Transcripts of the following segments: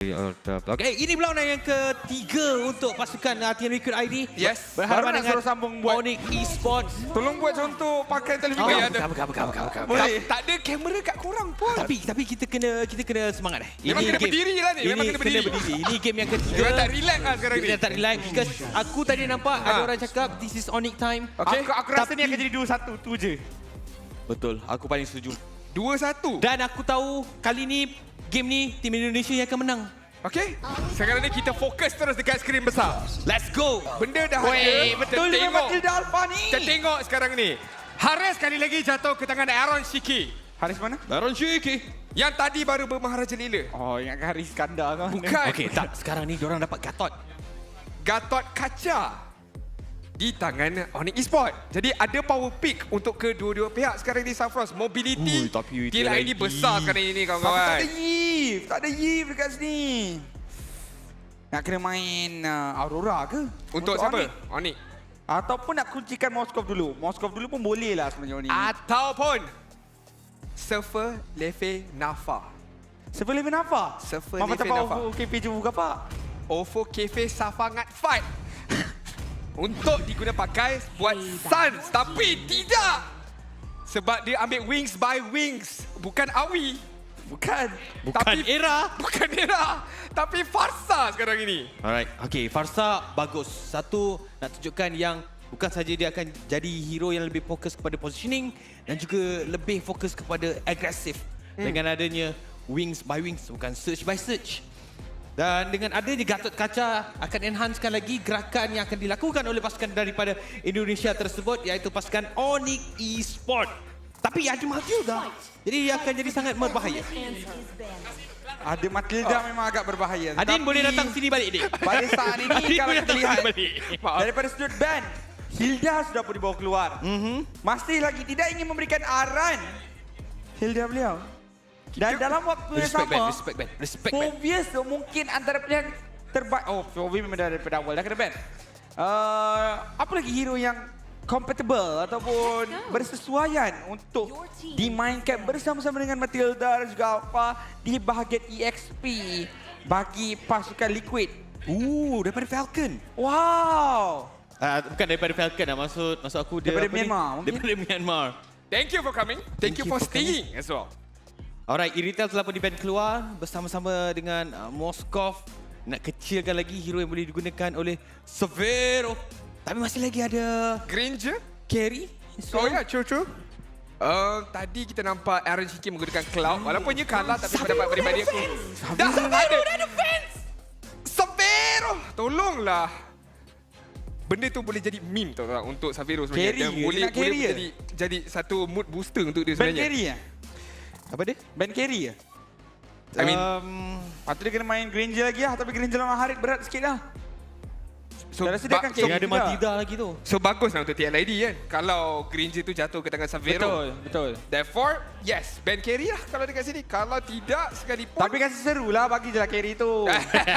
Okay, ini blok yang ketiga untuk pasukan uh, Team Recruit ID. Yes. Berhadapan Baru nak dengan suruh sambung buat. Onyx Esports. Tolong buat contoh pakai telefon. Oh, ya, bukan, bukan, bukan, bukan, bukan. Boleh. Tak, tak ada kamera kat korang pun. Tapi tapi kita kena kita kena semangat eh. Memang kena berdiri lah ni, Ini memang kena berdiri. Ini game yang ketiga. Kita tak relax lah sekarang ni. Kita tak relax because aku tadi nampak ada Ha. orang cakap this is Onyx time. Okay. Aku, aku rasa ni Tapi- akan jadi 2-1 tu je. Betul, aku paling setuju. Dua satu. Dan aku tahu kali ni game ni tim Indonesia yang akan menang. Okay. Sekarang ni kita fokus terus dekat skrin besar. Let's go. Benda dah Weh, ada. betul Kita tengok. Matilda Alpha ni. Kita tengok sekarang ni. Haris sekali lagi jatuh ke tangan Aaron Shiki. Haris mana? Baron Shiki. Yang tadi baru bermaharaja lila. Oh, ingatkan Haris Iskandar kan? Bukan. Okay, tak. Sekarang ni diorang dapat Gatot. Gatot kaca di tangan Onyx Esport. Jadi ada power pick untuk kedua-dua pihak sekarang di Safros. Ui, Mobility tapi TLID besar sekarang ini Tapi tak ada kawan-kawan. Yif. Tak ada Yif dekat sini. Nak kena main uh, Aurora ke? Untuk siapa? Onyx? Ataupun nak kuncikan Moskov dulu. Moskov dulu pun boleh lah sebenarnya Onyx. Ataupun Surfer Leve Nafa. Siapa lebih apa? Siapa Mama lebih tak nampak? tahu KP buka apa? OVO Cafe Safangat Fight. Untuk diguna pakai buat Suns. Tapi tidak. Sebab dia ambil Wings by Wings. Bukan Awi. Bukan. Bukan Tapi- era. Bukan Era. Tapi Farsa sekarang ini. Alright, okay. Farsa bagus. Satu, nak tunjukkan yang bukan saja dia akan jadi hero yang lebih fokus kepada positioning dan juga lebih fokus kepada agresif hmm. dengan adanya wings by wings, bukan search by search. Dan dengan adanya Gatot Kaca akan enhancekan lagi gerakan yang akan dilakukan oleh pasukan daripada Indonesia tersebut iaitu pasukan Onyx Esport. Tapi ada Matilda. Jadi dia akan jadi sangat berbahaya. Ada Matilda memang agak berbahaya. Adin Tetapi boleh datang sini balik, Dik. Pada saat ini Adin kalau kita lihat daripada sudut ban, Hilda sudah pun dibawa keluar. Mhm. Masih lagi tidak ingin memberikan arahan Hilda beliau. Dan dalam waktu yang Respect, sama, man. Respect, man. Respect. Fovius tu mungkin antara pilihan terbaik. Oh, Fovius memang dah daripada awal dah kena ban. Uh, apa lagi hero yang compatible ataupun bersesuaian untuk dimainkan bersama-sama dengan Matilda dan juga Alpha di bahagian EXP bagi pasukan Liquid. Ooh, daripada Falcon. Wow! Uh, bukan daripada Falcon lah. Maksud, maksud aku dia Daripada ni? Myanmar? Daripada Myanmar. Thank you for coming. Thank, you, for, staying as well. Alright, Iritel telah pun di-ban keluar bersama-sama dengan uh, Moskov. Nak kecilkan lagi hero yang boleh digunakan oleh Severo. Tapi masih lagi ada Granger? Carry. Oh ya, yeah, true true. Uh, tadi kita nampak Aaron Shiki menggunakan Cloud. Walaupun dia kalah tapi pendapat peribadi aku. Dah ada. Dah ada fans. Savero. Tolonglah. Benda tu boleh jadi meme tau tak untuk Savero sebenarnya. Carry? Dia boleh nak boleh ke? jadi jadi satu mood booster untuk dia Ben sebenarnya. carry ya? Apa dia? Ben carry ya? I mean, um, Patut dia kena main Granger lagi lah. Tapi Granger lawan Harit berat sikit lah. so, Saya rasa dia akan so, yang ada juga. Matilda lagi tu. so bagus lah untuk TLID kan. Kalau Granger tu jatuh ke tangan Savero. Betul, betul. Therefore, yes, Ben carry lah kalau dekat sini. Kalau tidak sekalipun. Tapi kasi seru lah bagi je lah carry tu.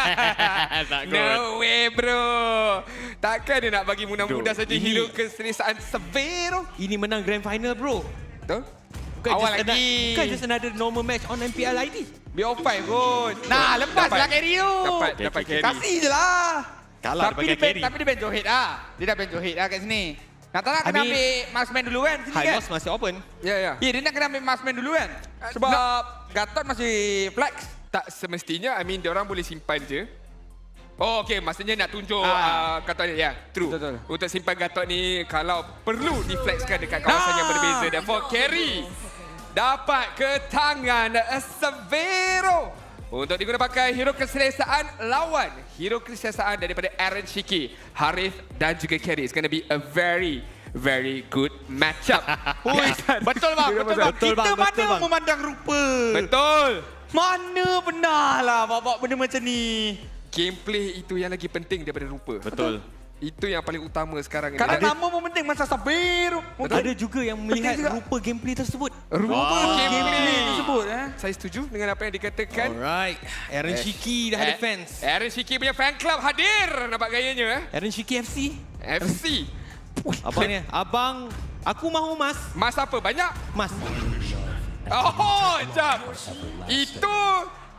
tak No way bro Takkan dia nak bagi mudah-mudah Bro, saja hero keselesaan Severo Ini menang grand final bro. Betul? Bukan Awal just lagi. Another, bukan just another normal match on MPL ID. Biar off five kot. Nah, lepas Dapat. lah carry tu. Dapat, Okay, dapat okay, carry Kasih je lah. Kalah tapi dia carry. tapi dia ban Johid lah. Dia dah ban Johid lah kat sini. Nak tak nak kena ambil marksman dulu kan? Sini High kan? loss masih open. Ya, ya Ya, dia nak kena ambil marksman dulu kan? Sebab Gatot masih flex. Tak semestinya, I mean, orang boleh simpan je Oh, okay. Maksudnya nak tunjuk Ah. uh, Gatot ni. Ya, true. Betul, betul. Untuk simpan Gatot ni, kalau perlu diflexkan dekat kawasan Ah. yang berbeza. Therefore, carry dapat ke tangan Severo. Untuk diguna pakai hero keselesaan lawan. Hero keselesaan daripada Aaron Shiki, Harith dan juga Carry. It's going to be a very, very good matchup. Ui, betul bang, betul bang. Betul, Kita bang, mana betul, bang. memandang rupa? Betul. Mana pernah lah bawa benda macam ni. Gameplay itu yang lagi penting daripada rupa. Betul. Itu yang paling utama sekarang ini. Kalau Ada nama pun penting masa Sabir. Mungkin Ada juga yang melihat juga. rupa gameplay tersebut. rupa Wah. gameplay. gameplay tersebut eh. Saya setuju dengan apa yang dikatakan. Alright. Aaron Shiki dah ada Eh, fans. Aaron Shiki punya fan club hadir. Nampak gayanya eh. Aaron Shiki FC. FC. Abang ni. Abang, aku mahu mas. Mas apa? Banyak? Mas. Oh, jap. Itu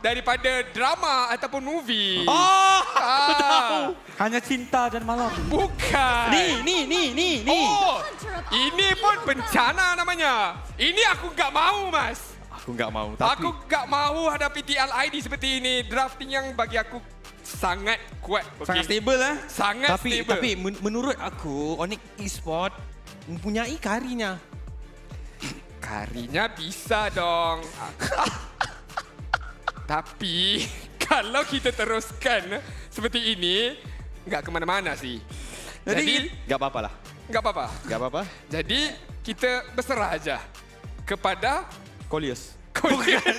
daripada drama ataupun movie. Oh, Ah, Hanya cinta dan malam. bukan. ni, ni, ni, ni, ni. Oh, ini pun bencana namanya. Ini aku nggak mau, Mas. Aku nggak mau. Aku nggak mau hadapi TLID seperti ini. Drafting yang bagi aku sangat kuat. Okay? Sangat stable eh. Sangat tapi stable. tapi men- menurut aku Onyx Esport mempunyai karinya. Karinya bisa dong. Tapi kalau kita teruskan seperti ini, nggak kemana-mana sih. Jadi Jadi- Gak apa-apa lah. nggak apa-apa. Gak apa-apa. Jadi kita berserah aja kepada Coleus. Bukan.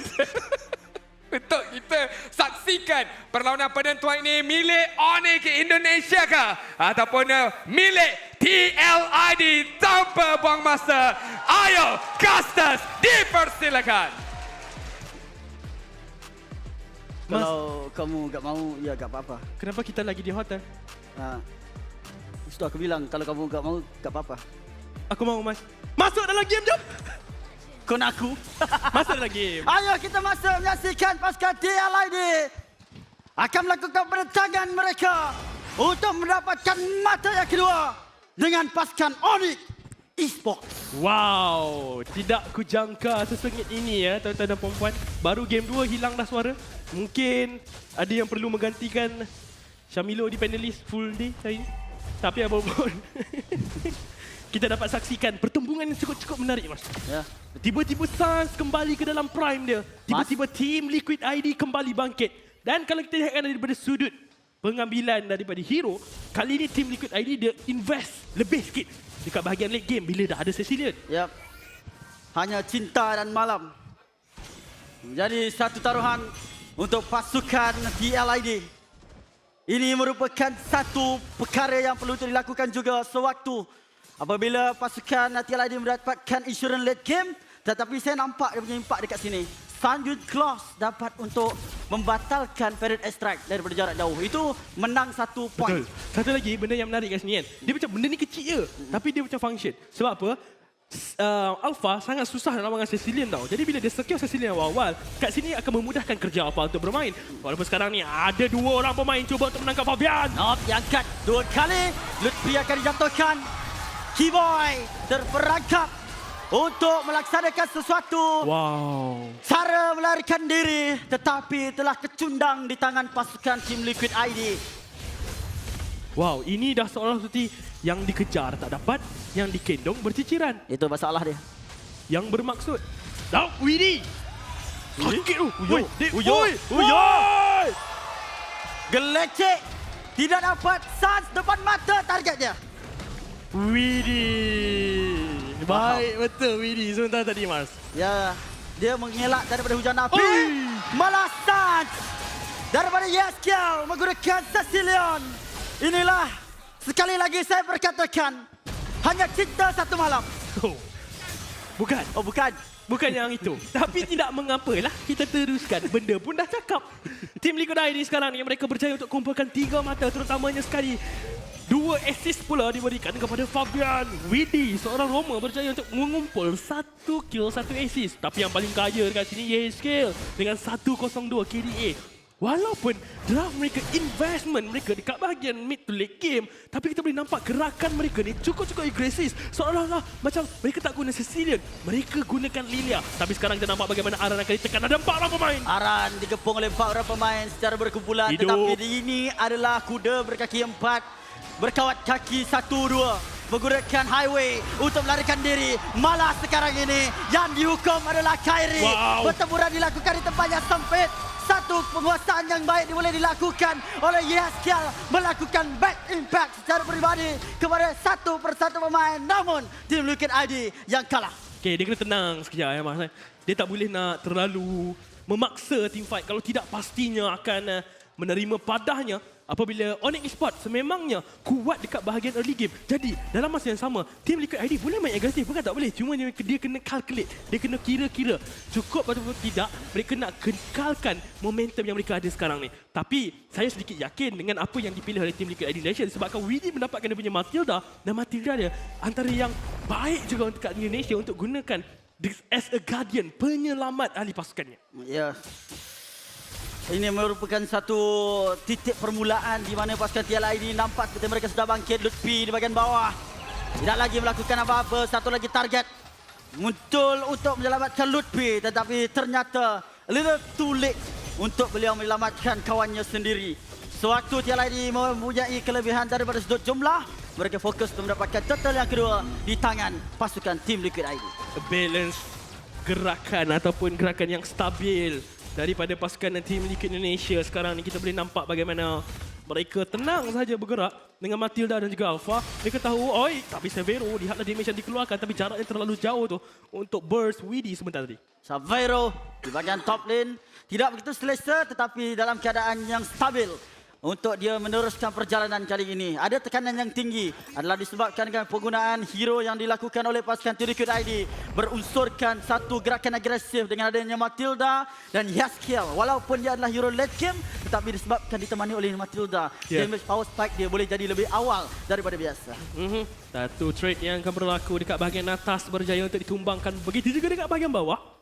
Untuk kita saksikan perlawanan penentuan ini milik Onyx Indonesia ke ataupun uh, milik TLID tanpa buang masa. Ayo, casters dipersilakan. Mas. Kalau kamu tak mau, ya tak apa-apa. Kenapa kita lagi di hotel? Ha. Sudah aku bilang, kalau kamu tak mau, tak apa-apa. Aku mau mas. Masuk dalam game jom. Kau nak aku? Masuk dalam game. Ayo kita masuk menyaksikan pasukan TLID akan melakukan perentangan mereka untuk mendapatkan mata yang kedua dengan pasukan Onyx Esports. Wow, tidak kujangka sesengit ini ya tuan-tuan dan puan-puan. Baru game 2 hilang dah suara. Mungkin ada yang perlu menggantikan Syamilo di panelis full day hari ini. Tapi apapun. kita dapat saksikan pertembungan yang cukup-cukup menarik mas. Ya. Tiba-tiba Suns kembali ke dalam prime dia. Tiba-tiba team Liquid ID kembali bangkit. Dan kalau kita lihatkan daripada sudut pengambilan daripada hero, kali ini team Liquid ID dia invest lebih sikit dekat bahagian late game bila dah ada Cecilion. Yap. Hanya cinta dan malam. Jadi satu taruhan untuk pasukan TLID. Ini merupakan satu perkara yang perlu untuk dilakukan juga sewaktu apabila pasukan TLID mendapatkan insurans late game tetapi saya nampak dia punya impak dekat sini. Sanjun Claus dapat untuk membatalkan Parade Strike daripada jarak jauh. Itu menang satu point. Betul. Satu lagi benda yang menarik kat sini kan. Dia macam benda ni kecil je. Tapi dia macam function. Sebab apa? Uh, Alpha sangat susah nak lawan dengan Cecilion tau. Jadi bila dia secure Cecilion awal-awal, kat sini akan memudahkan kerja Alpha untuk bermain. Walaupun sekarang ni ada dua orang pemain cuba untuk menangkap Fabian. Not diangkat dua kali. Lutfi akan dijatuhkan. Keyboy terperangkap untuk melaksanakan sesuatu. Wow. Cara melarikan diri tetapi telah kecundang di tangan pasukan tim Liquid ID. Wow, ini dah seolah seperti yang dikejar tak dapat, yang dikendong berciciran. Itu masalah dia. Yang bermaksud. Dah, Widi! Sakit tu! Uyo, Dik, uyo, uyo. oi! Gelecek tidak dapat sans depan mata target dia. Widi! Baik betul Widi sebentar tadi Mas. Ya, dia mengelak daripada hujan api. Oi. Malah sans daripada Yeskiel menggunakan Cecilion. Inilah sekali lagi saya berkatakan hanya cinta satu malam. Oh. Bukan. Oh bukan. Bukan yang itu. Tapi tidak mengapalah. Kita teruskan. Benda pun dah cakap. Tim Liquid ID sekarang ni mereka berjaya untuk kumpulkan tiga mata terutamanya sekali. Dua assist pula diberikan kepada Fabian. Widi, seorang Roma berjaya untuk mengumpul satu kill, satu assist. Tapi yang paling kaya dekat sini Yeskill dengan 102 KDA. Walaupun draft mereka, investment mereka dekat bahagian mid to late game, tapi kita boleh nampak gerakan mereka ni cukup-cukup agresif. Seolah-olah macam mereka tak guna Sicilian, mereka gunakan Lilia. Tapi sekarang kita nampak bagaimana Aran akan ditekan. Ada empat orang pemain. Aran digepung oleh empat orang pemain secara berkumpulan. Hidup. Tetapi ini adalah kuda berkaki empat. Berkawat kaki satu dua. Menggunakan highway untuk melarikan diri. Malah sekarang ini yang dihukum adalah Kyrie. Wow. Pertempuran dilakukan di tempat yang sempit. Satu penguasaan yang baik boleh dilakukan oleh Yeskiel melakukan back impact secara peribadi kepada satu persatu pemain. Namun tim Liquid ID yang kalah. Okay, dia kena tenang sekejap ya Mas. Dia tak boleh nak terlalu memaksa team fight kalau tidak pastinya akan uh, menerima padahnya apabila Onyx Esports sememangnya kuat dekat bahagian early game. Jadi, dalam masa yang sama, tim Liquid ID boleh main agresif, bukan tak boleh. Cuma dia, kena calculate, dia kena kira-kira cukup ataupun tidak, mereka nak kekalkan momentum yang mereka ada sekarang ni. Tapi, saya sedikit yakin dengan apa yang dipilih oleh tim Liquid ID Nation sebabkan Widi mendapatkan dia punya Matilda dan Matilda dia antara yang baik juga untuk kat Indonesia untuk gunakan as a guardian, penyelamat ahli pasukannya. Ya. Ini merupakan satu titik permulaan di mana pasukan TLI ini nampak seperti mereka sudah bangkit Lutfi di bahagian bawah. Tidak lagi melakukan apa-apa, satu lagi target muncul untuk menyelamatkan Lutfi tetapi ternyata a little too late untuk beliau menyelamatkan kawannya sendiri. Sewaktu TLI ini mempunyai kelebihan daripada sudut jumlah, mereka fokus untuk mendapatkan total yang kedua di tangan pasukan tim Liquid ID. balance gerakan ataupun gerakan yang stabil daripada pasukan tim Liquid Indonesia sekarang ni kita boleh nampak bagaimana mereka tenang saja bergerak dengan Matilda dan juga Alpha. Mereka tahu, oi, tapi Severo lihatlah damage yang dikeluarkan tapi jaraknya terlalu jauh tu untuk burst Widi sebentar tadi. Savero di bahagian top lane tidak begitu selesa tetapi dalam keadaan yang stabil untuk dia meneruskan perjalanan kali ini. Ada tekanan yang tinggi adalah disebabkan dengan penggunaan hero yang dilakukan oleh pasukan Tirikut ID berunsurkan satu gerakan agresif dengan adanya Matilda dan Yaskiel. Walaupun dia adalah hero late game tetapi disebabkan ditemani oleh Matilda, Ya. damage power spike dia boleh jadi lebih awal daripada biasa. Mm-hmm. Satu trade yang akan berlaku dekat bahagian atas berjaya untuk ditumbangkan. Begitu juga dekat bahagian bawah.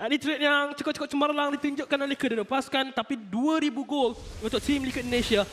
Ah, Ini trade yang cukup-cukup cemerlang ditunjukkan oleh kedua pasukan tapi 2000 gol untuk tim Liga Indonesia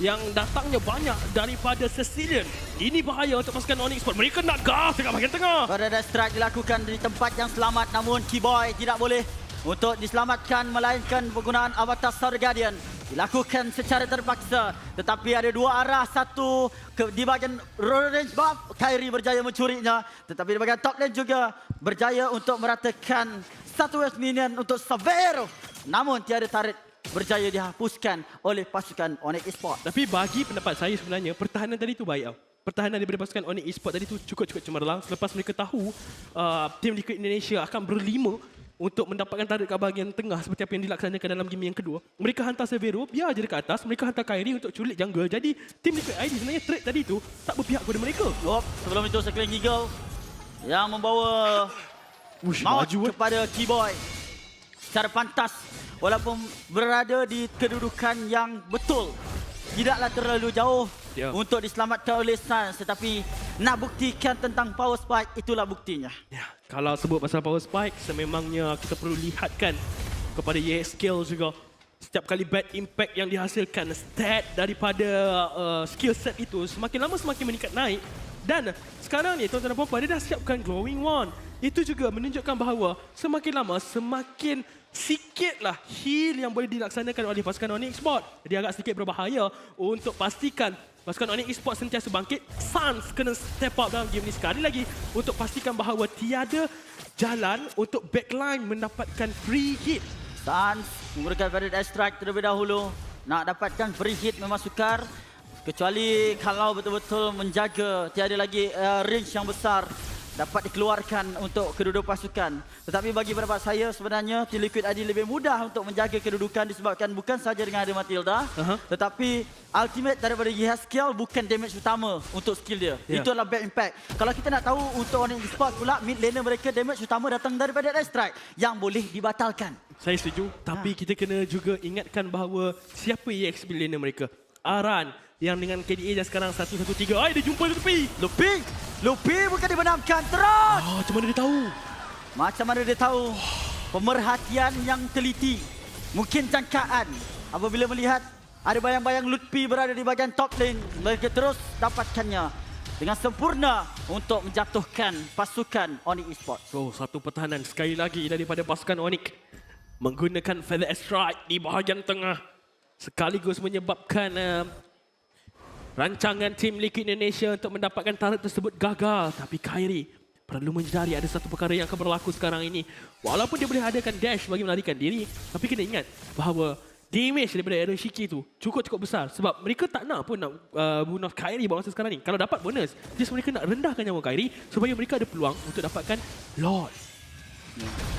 yang datangnya banyak daripada Sicilian. Ini bahaya untuk pasukan Onyx Sport. Mereka nak gas dekat bahagian tengah. Berada strike dilakukan di tempat yang selamat namun Keyboy tidak boleh untuk diselamatkan melainkan penggunaan avatar Star Guardian dilakukan secara terpaksa tetapi ada dua arah satu ke, di bahagian range buff Kyrie berjaya mencurinya tetapi di bahagian top lane juga berjaya untuk meratakan satu west minion untuk Savero namun tiada tarik berjaya dihapuskan oleh pasukan Onyx Esports Tapi bagi pendapat saya sebenarnya pertahanan tadi tu baik tau. Pertahanan daripada pasukan Onyx Esports tadi tu cukup-cukup cemerlang selepas mereka tahu uh, tim Liquid Indonesia akan berlima untuk mendapatkan tarik ke bahagian tengah seperti apa yang dilaksanakan dalam game yang kedua. Mereka hantar Severo, biar je dekat atas. Mereka hantar Kyrie untuk culik jungle. Jadi tim Liquid ID sebenarnya trade tadi tu tak berpihak kepada mereka. Oh, sebelum itu Sekling Eagle yang membawa Ush, maut maju eh. kepada Keyboy secara pantas walaupun berada di kedudukan yang betul tidaklah terlalu jauh Ya. untuk diselamatkan oleh Suns tetapi nak buktikan tentang power spike itulah buktinya Ya, kalau sebut pasal power spike, sememangnya kita perlu lihatkan kepada EA skill juga. Setiap kali bad impact yang dihasilkan, stat daripada uh, skill set itu semakin lama semakin meningkat naik. Dan sekarang ni tuan-tuan dan puan dia dah siapkan glowing wand. Itu juga menunjukkan bahawa semakin lama semakin sikitlah heal yang boleh dilaksanakan oleh pasukan Onyx Sport. Jadi agak sedikit berbahaya untuk pastikan pasukan Onyx Sport sentiasa bangkit. Suns kena step up dalam game ni sekali lagi untuk pastikan bahawa tiada jalan untuk backline mendapatkan free hit. Suns valid air strike terlebih dahulu nak dapatkan free hit memang sukar kecuali kalau betul-betul menjaga tiada lagi uh, range yang besar dapat dikeluarkan untuk kedua-dua pasukan. Tetapi bagi pendapat saya sebenarnya Team Liquid ID lebih mudah untuk menjaga kedudukan disebabkan bukan saja dengan ada Matilda Aha. tetapi ultimate daripada Yehaskiel bukan damage utama untuk skill dia. Ya. Itu adalah bad impact. Kalau kita nak tahu untuk Onyx Esports pula mid laner mereka damage utama datang daripada air strike yang boleh dibatalkan. Saya setuju, tapi kita kena juga ingatkan bahawa siapa EXP laner mereka. Aran yang dengan KDA dah sekarang 113. Ai dia jumpa Lupi. Lupi! Lupi bukan dibenamkan terus! Ah, macam mana dia tahu? Macam mana dia tahu? Pemerhatian yang teliti. Mungkin jangkaan. Apabila melihat ada bayang-bayang Lutfi berada di bahagian top lane, mereka terus dapatkannya dengan sempurna untuk menjatuhkan pasukan Onyx Esports. So, satu pertahanan sekali lagi daripada pasukan Onyx menggunakan Feather Strike di bahagian tengah sekaligus menyebabkan uh, rancangan tim Liquid Indonesia untuk mendapatkan turret tersebut gagal. Tapi Kyrie perlu menyedari ada satu perkara yang akan berlaku sekarang ini. Walaupun dia boleh adakan dash bagi melarikan diri, tapi kena ingat bahawa damage daripada Aaron Shiki tu cukup-cukup besar sebab mereka tak nak pun nak uh, bunuh Kyrie pada masa sekarang ni. Kalau dapat bonus, just mereka nak rendahkan nyawa Kyrie supaya mereka ada peluang untuk dapatkan Lord.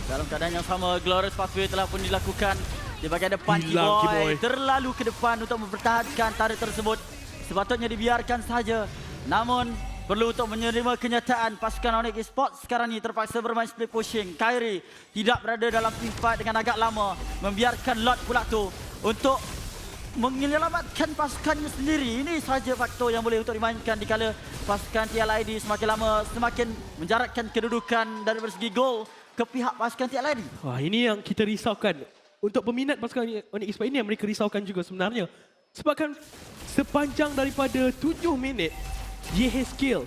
Dalam keadaan yang sama, Glorious Pathway telah pun dilakukan di bahagian depan Hilang. Keyboy. Terlalu ke depan untuk mempertahankan tarik tersebut. Sepatutnya dibiarkan saja. Namun, perlu untuk menerima kenyataan pasukan Onyx Esports sekarang ini terpaksa bermain split pushing. Kyrie tidak berada dalam team fight dengan agak lama. Membiarkan Lord pula tu untuk menyelamatkan pasukannya sendiri. Ini sahaja faktor yang boleh untuk dimainkan di kala pasukan TLID semakin lama semakin menjarakkan kedudukan dari segi gol ke pihak pasukan TLID. Wah, ini yang kita risaukan. untuk peminat pasukan Onyx Esports ini yang mereka risaukan juga sebenarnya. Sebabkan sepanjang daripada 7 minit, YH Skill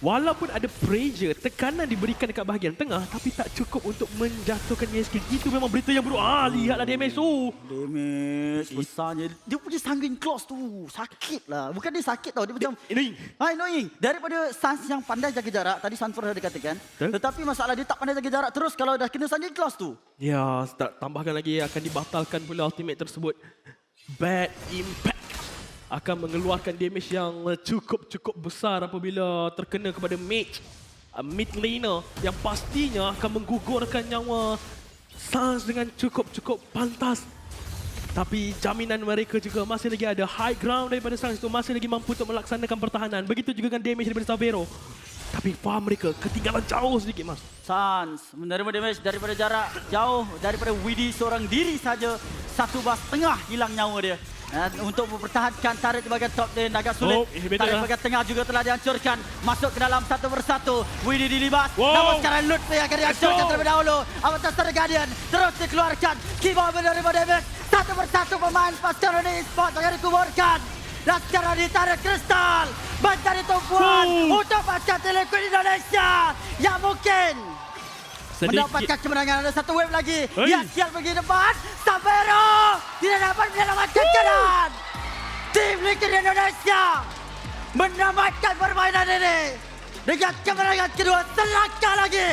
Walaupun ada pressure, tekanan diberikan dekat bahagian tengah tapi tak cukup untuk menjatuhkan YH Skill. Itu memang berita yang buruk. Ah, lihatlah damage tu. Damage besarnya. Dia punya sanguine claws tu. Sakit lah. Bukan dia sakit tau. Dia macam... Annoying. Ah, annoying. Daripada Sans yang pandai jaga jarak. Tadi Sanford ada katakan. Betul. Tetapi masalah dia tak pandai jaga jarak terus kalau dah kena sanguine claws tu. Ya, tak tambahkan lagi akan dibatalkan pula ultimate tersebut. Bad impact akan mengeluarkan damage yang cukup-cukup besar apabila terkena kepada mage uh, mid laner yang pastinya akan menggugurkan nyawa Sans dengan cukup-cukup pantas. Tapi jaminan mereka juga masih lagi ada high ground daripada Sans itu masih lagi mampu untuk melaksanakan pertahanan. Begitu juga dengan damage daripada Savero. Tapi farm mereka ketinggalan jauh sedikit mas. Sans menerima damage daripada jarak jauh daripada Widi seorang diri saja. Satu bas tengah hilang nyawa dia. Dan untuk mempertahankan turret di bahagian top lane agak sulit. Oh, turret lah. bahagian tengah juga telah dihancurkan. Masuk ke dalam satu persatu. Widi dilibas. Wow. Namun sekarang play akan dihancurkan terlebih dahulu. Avantas dari Guardian terus dikeluarkan. Keyboard menerima damage. Satu persatu pemain pasukan ini spot akan dikuburkan. Dan sekarang ditarik kristal. Mencari tumpuan Wow. untuk pasukan Telekom Indonesia. Yang mungkin mendapatkan kemenangan ada satu wave lagi. Hei. Ya, sial pergi depan. Savero tidak dapat menyelamatkan keadaan. Tim Liga Indonesia menamatkan permainan ini dengan kemenangan kedua selangkah lagi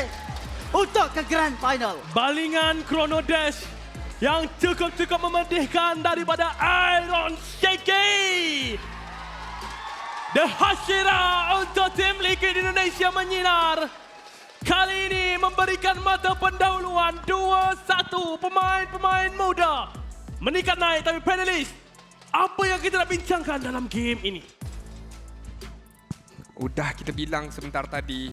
untuk ke Grand Final. balingan Chrono Dash yang cukup-cukup memedihkan daripada Iron Shaky. The Hashira untuk tim Liquid Indonesia menyinar. Kali ini memberikan mata pendahuluan 2-1 pemain-pemain muda. Meningkat naik tapi panelis. Apa yang kita nak bincangkan dalam game ini? Udah kita bilang sebentar tadi